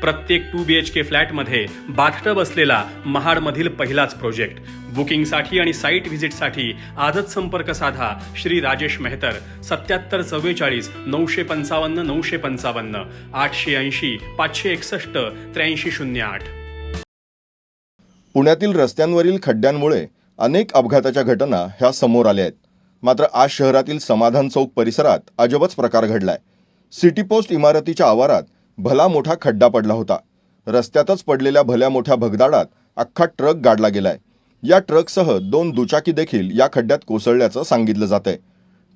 प्रत्येक to B H के फ्लॅटमध्ये bathtub असलेला महाडमधील पहिलाच प्रोजेक्ट बुकिंगसाठी आणि साईट व्हिजिटसाठी आजच संपर्क साधा श्री राजेश मेहतर. सत्याहत्तर चव्वेचाळीस नऊशे पंचावन्न नऊशे पंचावन्न आठशे ऐंशी पाचशे एकसष्ट त्र्याऐंशी शून्य आठ. पुण्यातील रस्त्यांवरील खड्ड्यांमुळे अनेक अपघाताच्या घटना ह्या समोर आल्या आहेत. मात्र आज शहरातील समाधान चौक परिसरात अजबच प्रकार घडलाय. सिटी पोस्ट इमारतीच्या आवारात भला मोठा खड्डा पडला होता. रस्त्यातच पडलेल्या भल्या मोठ्या भगदाडात अख्खा ट्रक गाडला गेलाय. या ट्रकसह दोन दुचाकी देखील या खड्ड्यात कोसळल्याचं सांगितलं जात आहे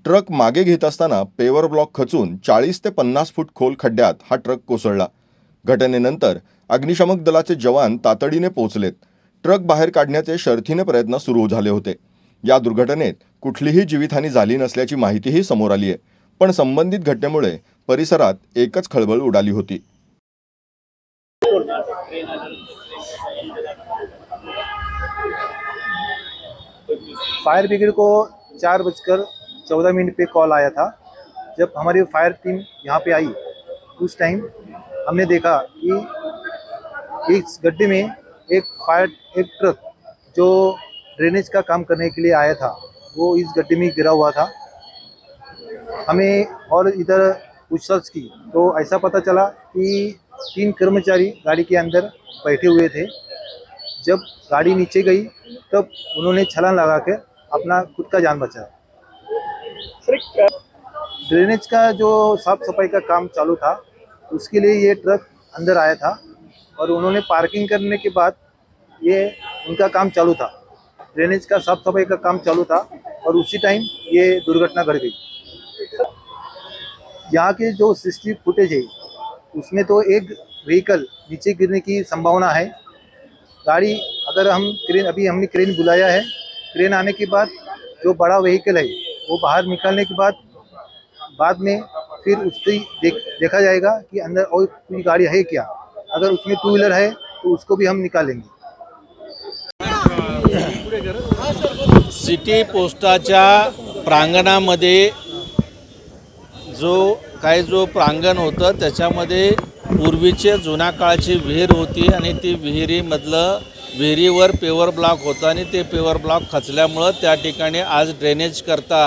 ट्रक मागे घेत असताना पेवर ब्लॉक खचून चाळीस ते पन्नास फूट खोल खड्ड्यात हा ट्रक कोसळला. घटनेनंतर अग्निशमक दलाचे जवान तातडीने पोहोचलेत. ट्रक बाहेर काढण्याचे शर्थीने प्रयत्न सुरू झाले होते. या दुर्घटनेत कुठलीही जीवितहानी झाली नसल्याची माहितीही समोर आली आहे पण संबंधित घटनेमुळे परिसरात एकच खळबळ उडाली होती. फायर ब्रिगेड को चार बजकर चौदह मिनट पे कॉल आया था। जब हमारी फायर टीम यहाँ पे आई, उस टाइम हमने देखा कि इस गड्ढे में एक फायर, एक ट्रक जो ड्रेनेज का काम करने के लिए आया था, वो इस गड्ढे में गिरा हुआ था। हमें और इधर पूछताछ की। तो ऐसा पता चला कि तीन कर्मचारी गाड़ी के अंदर बैठे हुए थे। जब गाड़ी नीचे गई तब उन्होंने छलांग लगा के अपना खुद का जान बचाया ड्रेनेज का जो साफ़ सफ़ाई का काम चालू था उसके लिए ये ट्रक अंदर आया था और उन्होंने पार्किंग करने के बाद ये उनका काम चालू था। ड्रेनेज का साफ़ सफ़ाई का काम चालू था और उसी टाइम ये दुर्घटना घट गई। यहाँ के जो सिक्सटी फुटेज है, उसमें तो एक व्हीकल नीचे गिरने की संभावना है। गाड़ी अगर हम क्रेन अभी हमने क्रेन बुलाया है क्रेन आने के बाद जो बड़ा व्हीकल है, वो बाहर निकालने के बाद बाद में फिर उसकी देख, देखा जाएगा कि अंदर और कोई गाड़ी है क्या। अगर उसमें टू व्हीलर है तो उसको भी हम निकालेंगे। सिटी पोस्टाच्या प्रांगणामध्ये जो काय जो प्रांगण होतं त्याच्यामध्ये पूर्वीचे जुन्या काळची विहीर होती आणि ती विहिरीमधलं विहिरीवर पेवर ब्लॉक होतं आणि ते पेवर ब्लॉक खचल्यामुळं त्या ठिकाणी आज ड्रेनेज करता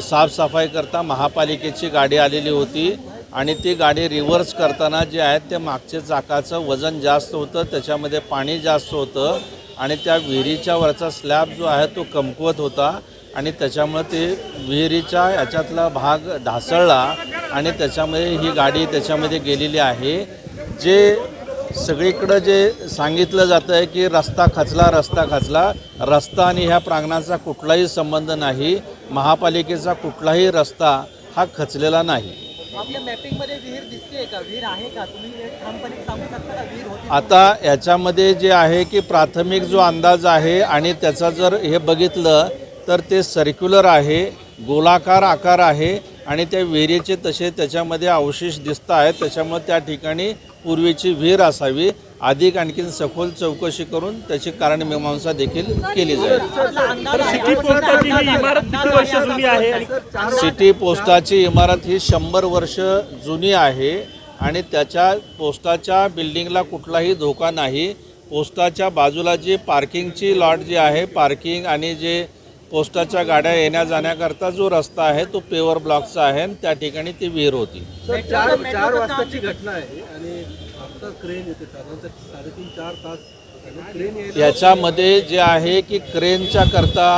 साफसफाई करता महापालिकेची गाडी आलेली होती आणि ती गाडी रिव्हर्स करताना जे आहेत ते मागच्या चाकाचं वजन जास्त होतं त्याच्यामध्ये पाणी जास्त होतं आणि त्या विहिरीच्या वरचा स्लॅब जो आहे तो कमकुवत होता. आणि त्याच्यामुळे ते विहिरीच्या याच्यातला भाग ढासळला आणि त्याच्यामध्ये ही गाडी त्याच्यामध्ये गेलेली आहे. जे सगळीकडं जे सांगितलं जातं आहे की रस्ता खचला रस्ता खचला रस्ता आणि ह्या प्रांगणाचा कुठलाही संबंध नाही महापालिकेचा कुठलाही रस्ता हा खचलेला नाही. आता याच्यामध्ये जे आहे की प्राथमिक जो अंदाज आहे आणि त्याचा जर हे बघितलं तर ते सर्क्युलर आहे गोलाकार आकार आहे आणि त्या विहिरीचे तसे त्याच्यामध्ये अवशेष दिसत आहेत. त्याच्यामुळे त्या ठिकाणी पूर्वीची विहीर असावी. अधिक आणखीन सखोल चौकशी करून त्याची कारणमीमांसा देखील केली जाईल. सिटी पोस्टाची इमारत ही शंभर वर्ष जुनी आहे आणि त्याच्या पोस्टाच्या बिल्डिंगला कुठलाही धोका नाही. पोस्टाच्या बाजूला जी पार्किंगची लॉट जी आहे पार्किंग आणि जे पोस्टाच्या गाड्या येण्या जाण्याकरता जो रस्ता आहे तो पेवर ब्लॉकचा आहे आणि त्या ठिकाणी ती विहीर होती. सर चार चार वाजताची घटना आहे आणि आता क्रेन येते. साधारणतः साडेतीन चार तास आणि क्रेन यायला याच्यामध्ये जे आहे की क्रेनच्या करता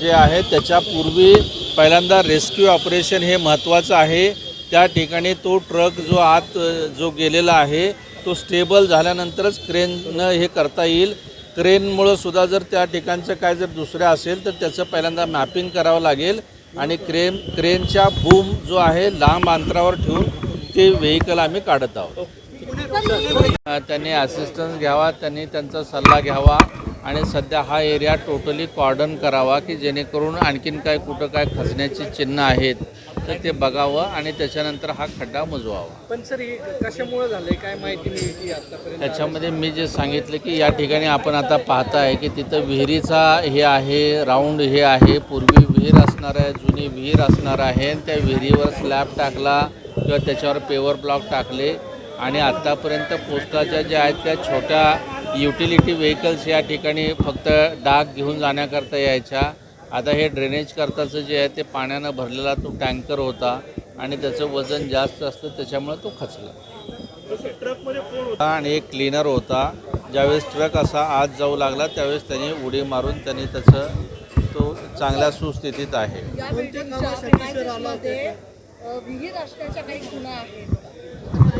जे आहे त्याच्यापूर्वी पहिल्यांदा रेस्क्यू ऑपरेशन हे महत्त्वाचं आहे. त्या ठिकाणी तो ट्रक जो आत अ, जो गेलेला आहे तो स्टेबल झाल्यानंतरच क्रेननं हे करता येईल. क्रेनमुळं सुद्धा जर त्या ठिकाणचं काय जर दुसरं असेल तर त्याचं पहिल्यांदा मॅपिंग करावं लागेल. आणि क्रेन क्रेनच्या बूम जो आहे लांब अंतरावर ठेवून ते व्हेकल आम्ही काढत आहोत. त्यांनी असिस्टन्स घ्यावा त्यांनी त्यांचा सल्ला घ्यावा आणि सध्या हा एरिया टोटली कॉर्डन करावा की जेणेकरून आणखीन काय कुठं काय खचण्याची चिन्ह आहेत तर ते बघावं आणि त्याच्यानंतर हा खड्डा मुजवावा. पण सर हे कशामुळे झालंय? काय माहिती मिळते आतापर्यंत त्याच्यामध्ये मी जे सांगितलं की या ठिकाणी आपण आता पाहताय की तिथं विहिरीचा हे आहे राऊंड हे आहे पूर्वी विहीर असणार आहे जुनी विहीर असणार आहे त्या विहिरीवर स्लॅब टाकला किंवा त्याच्यावर पेवर ब्लॉक टाकले. आणि आत्तापर्यंत पोस्टाच्या ज्या आहेत त्या छोट्या युटिलिटी व्हेकल्स या ठिकाणी फक्त डाग घेऊन जाण्याकरता यायच्या. आता हे ड्रेनेज करताचं जे आहे ते पाण्यानं भरलेला तो टँकर होता आणि त्याचं वजन जास्त असतं त्याच्यामुळे तो खचला. आणि एक क्लीनर होता. ज्यावेळेस ट्रक असा आत जाऊ लागला त्यावेळेस त्यांनी उडी मारून त्यांनी त्याचं तो चांगल्या सुस्थितीत आहे.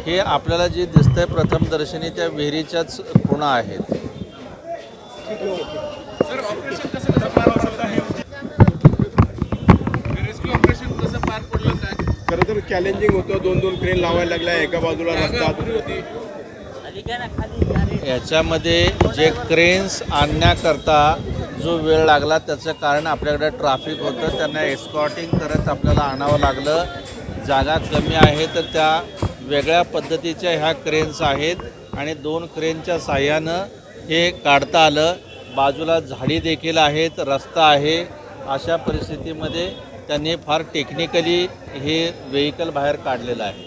हे आपल्याला जे दिसतंय प्रथमदर्शनी त्या विहिरीच्याच खुणा आहेत. खरं तर चॅलेंजिंग होतं. दोन दोन क्रेन लावायला लागल्या एका बाजूला रस्ता. याच्यामध्ये जे क्रेन्स आणण्याकरता जो वेळ लागला त्याचं कारण आपल्याकडे ट्रॅफिक होतं. त्यांना एस्कॉटिंग करत आपल्याला आणावं लागलं. जागा कमी आहे तर त्या वेगळ्या पद्धतीच्या ह्या क्रेन्स आहेत आणि दोन क्रेनच्या साह्यानं हे काढता आलं. बाजूला झाडी देखील आहेत रस्ता आहे. अशा परिस्थितीमध्ये त्यांनी फार टेक्निकली हे व्हेकल बाहेर काढलेलं आहे.